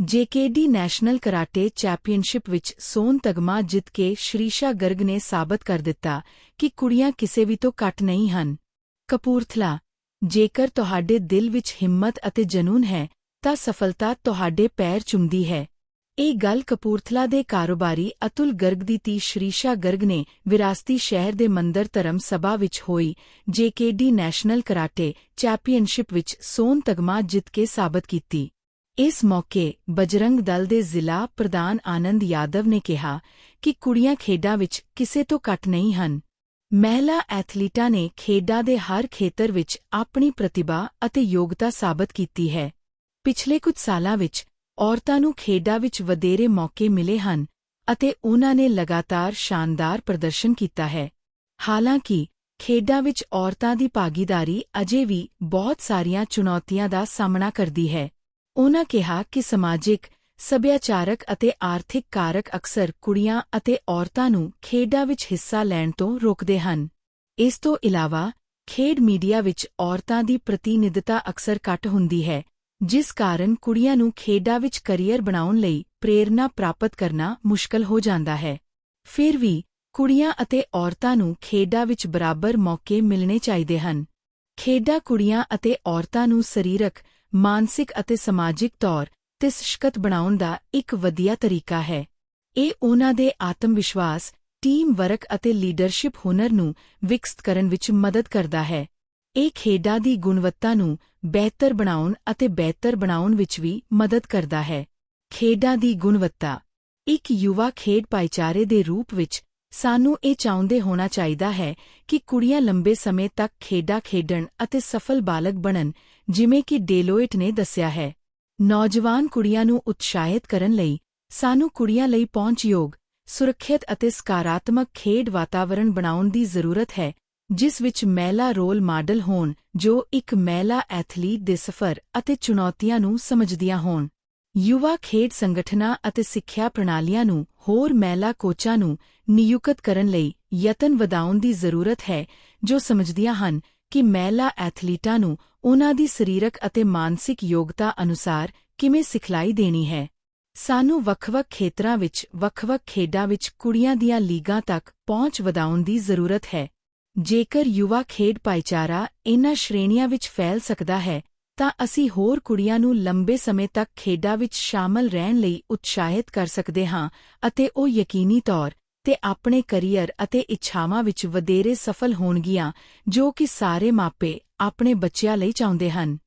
ਜੇਕੇਡੀ national karate championship ਵਿੱਚ ਸੋਨ ਤਗਮਾ ਜਿੱਤ ਕੇ ਸ਼੍ਰੀਸ਼ਾ ਗਰਗ ਨੇ ਸਾਬਤ ਕਰ ਦਿੱਤਾ ਕਿ ਕੁੜੀਆਂ ਕਿਸੇ ਵੀ ਤੋਂ ਘੱਟ ਨਹੀਂ ਹਨ। ਕਪੂਰਥਲਾ, ਜੇਕਰ ਤੁਹਾਡੇ ਦਿਲ ਵਿੱਚ ਹਿੰਮਤ ਅਤੇ ਜਨੂਨ ਹੈ, ਤਾਂ ਸਫਲਤਾ ਤੁਹਾਡੇ ਪੈਰ ਚੁੰਮਦੀ ਹੈ। ਇਹ ਗੱਲ ਕਪੂਰਥਲਾ ਦੇ ਕਾਰੋਬਾਰੀ ਅਤੁਲ ਗਰਗ ਦੀ ਧੀ ਸ਼੍ਰੀਸ਼ਾ ਗਰਗ ਨੇ ਵਿਰਾਸਤੀ ਸ਼ਹਿਰ ਦੇ ਮੰਦਰ ਧਰਮ ਸਭਾ ਵਿੱਚ ਹੋਈ ਜੇਕੇਡੀ ਨੈਸ਼ਨਲ ਕਰਾਟੇ ਚੈਂਪੀਅਨਸ਼ਿਪ ਵਿੱਚ ਸੋਨ ਤਗਮਾ ਜਿੱਤ ਕੇ ਸਾਬਤ ਕੀਤੀ। ਇਸ ਮੌਕੇ ਬਜਰੰਗ ਦਲ ਦੇ ਜ਼ਿਲ੍ਹਾ ਪ੍ਰਧਾਨ ਆਨੰਦ ਯਾਦਵ ਨੇ ਕਿਹਾ ਕਿ ਕੁੜੀਆਂ ਖੇਡਾਂ ਵਿੱਚ ਕਿਸੇ ਤੋਂ ਘੱਟ ਨਹੀਂ ਹਨ। ਮਹਿਲਾ ਐਥਲੀਟਾਂ ਨੇ ਖੇਡਾਂ ਦੇ ਹਰ ਖੇਤਰ ਵਿੱਚ ਆਪਣੀ ਪ੍ਰਤਿਭਾ ਅਤੇ ਯੋਗਤਾ ਸਾਬਤ ਕੀਤੀ ਹੈ। ਪਿਛਲੇ ਕੁਝ ਸਾਲਾਂ ਵਿੱਚ ਔਰਤਾਂ ਨੂੰ ਖੇਡਾਂ ਵਿੱਚ ਵਧੇਰੇ ਮੌਕੇ ਮਿਲੇ ਹਨ ਅਤੇ ਉਨ੍ਹਾਂ ਨੇ ਲਗਾਤਾਰ ਸ਼ਾਨਦਾਰ ਪ੍ਰਦਰਸ਼ਨ ਕੀਤਾ ਹੈ। ਹਾਲਾਂਕਿ, ਖੇਡਾਂ ਵਿੱਚ ਔਰਤਾਂ ਦੀ ਭਾਗੀਦਾਰੀ ਅਜੇ ਵੀ ਬਹੁਤ ਸਾਰੀਆਂ ਚੁਣੌਤੀਆਂ ਦਾ ਸਾਹਮਣਾ ਕਰਦੀ ਹੈ। ਉਨ੍ਹਾਂ ਕਿਹਾ ਕਿ ਸਮਾਜਿਕ, ਸੱਭਿਆਚਾਰਕ ਅਤੇ ਆਰਥਿਕ ਕਾਰਕ ਅਕਸਰ ਕੁੜੀਆਂ ਅਤੇ ਔਰਤਾਂ ਨੂੰ ਖੇਡਾਂ ਵਿੱਚ ਹਿੱਸਾ ਲੈਣ ਤੋਂ ਰੋਕਦੇ ਹਨ। ਇਸ ਤੋਂ ਇਲਾਵਾ, ਖੇਡ ਮੀਡੀਆ ਵਿੱਚ ਔਰਤਾਂ ਦੀ ਪ੍ਰਤੀਨਿਧਤਾ ਅਕਸਰ ਘੱਟ ਹੁੰਦੀ ਹੈ, ਜਿਸ ਕਾਰਨ ਕੁੜੀਆਂ ਨੂੰ ਖੇਡਾਂ ਵਿੱਚ ਕੈਰੀਅਰ ਬਣਾਉਣ ਲਈ ਪ੍ਰੇਰਨਾ ਪ੍ਰਾਪਤ ਕਰਨਾ ਮੁਸ਼ਕਲ ਹੋ ਜਾਂਦਾ ਹੈ। ਫਿਰ ਵੀ, ਕੁੜੀਆਂ ਅਤੇ ਔਰਤਾਂ ਨੂੰ ਖੇਡਾਂ ਵਿੱਚ ਬਰਾਬਰ ਮੌਕੇ ਮਿਲਣੇ ਚਾਹੀਦੇ ਹਨ। ਖੇਡਾਂ ਕੁੜੀਆਂ ਅਤੇ ਔਰਤਾਂ ਨੂੰ ਸਰੀਰਕ ਮਾਨਸਿਕ ਅਤੇ ਸਮਾਜਿਕ ਤੌਰ ਤੇ ਸਸ਼ਕਤ ਬਣਾਉਣ ਦਾ ਇੱਕ ਵਧੀਆ ਤਰੀਕਾ ਹੈ। ਇਹ ਉਨ੍ਹਾਂ ਦੇ ਆਤਮ ਵਿਸ਼ਵਾਸ, ਟੀਮ ਵਰਕ ਅਤੇ ਲੀਡਰਸ਼ਿਪ ਹੁਨਰ ਨੂੰ ਵਿਕਸਤ ਕਰਨ ਵਿੱਚ ਮਦਦ ਕਰਦਾ ਹੈ। ਇਹ ਖੇਡਾਂ ਦੀ ਗੁਣਵੱਤਾ ਨੂੰ ਬਿਹਤਰ ਬਣਾਉਣ ਅਤੇ ਬਿਹਤਰ ਬਣਾਉਣ ਵਿੱਚ ਵੀ ਮਦਦ ਕਰਦਾ ਹੈ। ਖੇਡਾਂ ਦੀ ਗੁਣਵੱਤਾ। ਇੱਕ ਯੁਵਾ ਖੇਡ ਭਾਈਚਾਰੇ ਦੇ ਰੂਪ ਵਿੱਚ ਸਾਨੂੰ ਇਹ ਚਾਹੁੰਦੇ ਹੋਣਾ ਚਾਹੀਦਾ ਹੈ ਕਿ ਕੁੜੀਆਂ ਲੰਬੇ ਸਮੇਂ ਤੱਕ ਖੇਡਾਂ ਖੇਡਣ ਅਤੇ ਸਫਲ ਬਾਲਗ ਬਣਨ, ਜਿਵੇਂ ਕਿ ਡੇਲੋਇਟ ਨੇ ਦੱਸਿਆ ਹੈ। ਨੌਜਵਾਨ ਕੁੜੀਆਂ ਨੂੰ ਉਤਸ਼ਾਹਿਤ ਕਰਨ ਲਈ ਸਾਨੂੰ ਕੁੜੀਆਂ ਲਈ ਪਹੁੰਚਯੋਗ, ਸੁਰੱਖਿਅਤ ਅਤੇ ਸਕਾਰਾਤਮਕ ਖੇਡ ਵਾਤਾਵਰਣ ਬਣਾਉਣ ਦੀ ਜ਼ਰੂਰਤ ਹੈ, ਜਿਸ ਵਿੱਚ ਮਹਿਲਾ ਰੋਲ ਮਾਡਲ ਹੋਣ, ਜੋ ਇੱਕ ਮਹਿਲਾ ਐਥਲੀਟ ਦੇ ਸਫ਼ਰ ਅਤੇ ਚੁਣੌਤੀਆਂ ਨੂੰ ਸਮਝਦੀਆਂ ਹੋਣ। ਯੁਵਾ ਖੇਡ ਸੰਗਠਨਾਂ ਅਤੇ ਸਿੱਖਿਆ ਪ੍ਰਣਾਲੀਆਂ ਨੂੰ ਹੋਰ ਮਹਿਲਾ ਕੋਚਾਂ ਨੂੰ ਨਿਯੁਕਤ ਕਰਨ ਲਈ ਯਤਨ ਵਧਾਉਣ ਦੀ ਜ਼ਰੂਰਤ ਹੈ, ਜੋ ਸਮਝਦੀਆਂ ਹਨ ਕਿ ਮਹਿਲਾ ਐਥਲੀਟਾਂ ਨੂੰ ਉਨ੍ਹਾਂ ਦੀ ਸਰੀਰਕ ਅਤੇ ਮਾਨਸਿਕ ਯੋਗਤਾ ਅਨੁਸਾਰ ਕਿਵੇਂ ਸਿਖਲਾਈ ਦੇਣੀ ਹੈ। ਸਾਨੂੰ ਵੱਖ-ਵੱਖ ਖੇਤਰਾਂ ਵਿੱਚ, ਵੱਖ-ਵੱਖ ਖੇਡਾਂ ਵਿੱਚ ਕੁੜੀਆਂ ਦੀਆਂ ਲੀਗਾਂ ਤੱਕ ਪਹੁੰਚ ਵਧਾਉਣ ਦੀ ਜ਼ਰੂਰਤ ਹੈ। ਜੇਕਰ ਯੁਵਾ ਖੇਡ ਭਾਈਚਾਰਾ ਇਨ੍ਹਾਂ ਸ਼੍ਰੇਣੀਆਂ ਵਿੱਚ ਫੈਲ ਸਕਦਾ ਹੈ ਤਾਂ ਅਸੀਂ ਹੋਰ ਕੁੜੀਆਂ ਨੂੰ ਲੰਬੇ ਸਮੇਂ ਤੱਕ ਖੇਡਾਂ ਵਿੱਚ ਸ਼ਾਮਲ ਰਹਿਣ ਲਈ ਉਤਸ਼ਾਹਿਤ ਕਰ ਸਕਦੇ ਹਾਂ ਅਤੇ ਉਹ ਯਕੀਨੀ ਤੌਰ ਤੇ ਆਪਣੇ ਕੈਰੀਅਰ ਅਤੇ ਇੱਛਾਵਾਂ ਵਿੱਚ ਵਧੇਰੇ ਸਫਲ ਹੋਣਗੀਆਂ ਜੋ ਕਿ ਸਾਰੇ ਮਾਪੇ ਆਪਣੇ ਬੱਚਿਆਂ ਲਈ ਚਾਹੁੰਦੇ ਹਨ।